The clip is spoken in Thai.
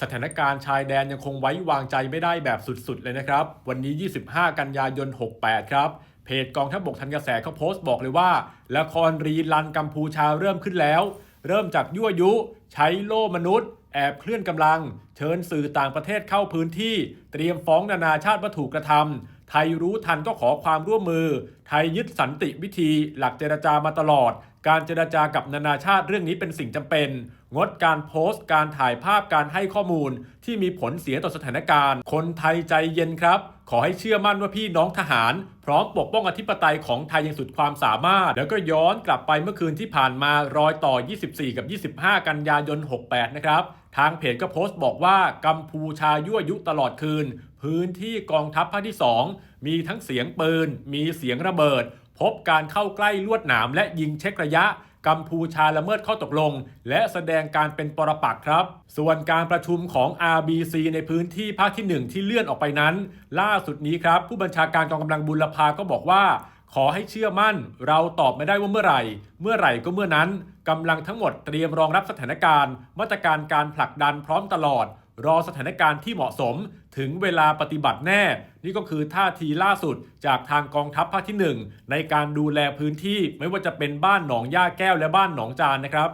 สถานการณ์ชายแดนยังคงไว้วางใจไม่ได้แบบสุดๆ เลยนะครับ วันนี้ 25 กันยายน 68 ครับ เพจกองทัพบกทันกระแสเขาโพสต์บอกเลยว่า ละครรีลันกัมพูชาเริ่มขึ้นแล้ว เริ่มจากยั่วยุ ใช้โล่มนุษย์ แอบเคลื่อนกำลัง เชิญสื่อต่างประเทศเข้าพื้นที่ เตรียมฟ้องนานาชาติว่าถูกกระทำ ไทยรู้ทันก็ขอความร่วมมือ ไทยยึดสันติวิธี หลักเจรจามาตลอด การเจรจากับนานาชาติเรื่องนี้เป็นสิ่งจำเป็น งดการโพสต์ การถ่ายภาพการให้ข้อมูลที่มีผลเสียต่อสถานการณ์ คนไทยใจเย็นครับ ขอให้เชื่อมั่นว่าพี่น้องทหาร พร้อมปกป้องอธิปไตยของไทยอย่างสุดความสามารถ แล้วก็ย้อนกลับไปเมื่อคืนที่ผ่านมารอยต่อ 24 กับ 25 กันยายน 68 นะครับ ทางเพจก็โพสต์บอกว่ากัมพูชายั่วยุตลอดคืน พื้นที่กองทัพภาคที่ 2 มีทั้งเสียงปืน มีเสียงระเบิด พบการเข้าใกล้ลวดหนามและยิงเช็คระยะ กัมพูชาละเมิดข้อตกลง และแสดงการเป็นปรปักครับ ส่วนการประชุมของ RBC ในพื้นที่ภาคที่ 1 ที่เลื่อนออกไปนั้น ล่าสุดนี้ครับ ผู้บัญชาการกองกำลังบุรพาก็บอกว่า ขอให้เชื่อมั่น เราตอบไม่ได้ว่าเมื่อไหร่ เมื่อไหร่ก็เมื่อนั้นกำลังทั้งหมดเตรียมรองรับสถานการณ์ มาตรการการผลักดันพร้อมตลอด รอสถานการณ์ที่เหมาะสมถึงเวลาปฏิบัติแน่ นี่ก็คือท่าทีล่าสุดจากทางกองทัพภาคที่ 1 ในการดูแลพื้นที่ไม่ว่าจะเป็นบ้านหนองย่าแก้วและบ้านหนองจานนะครับ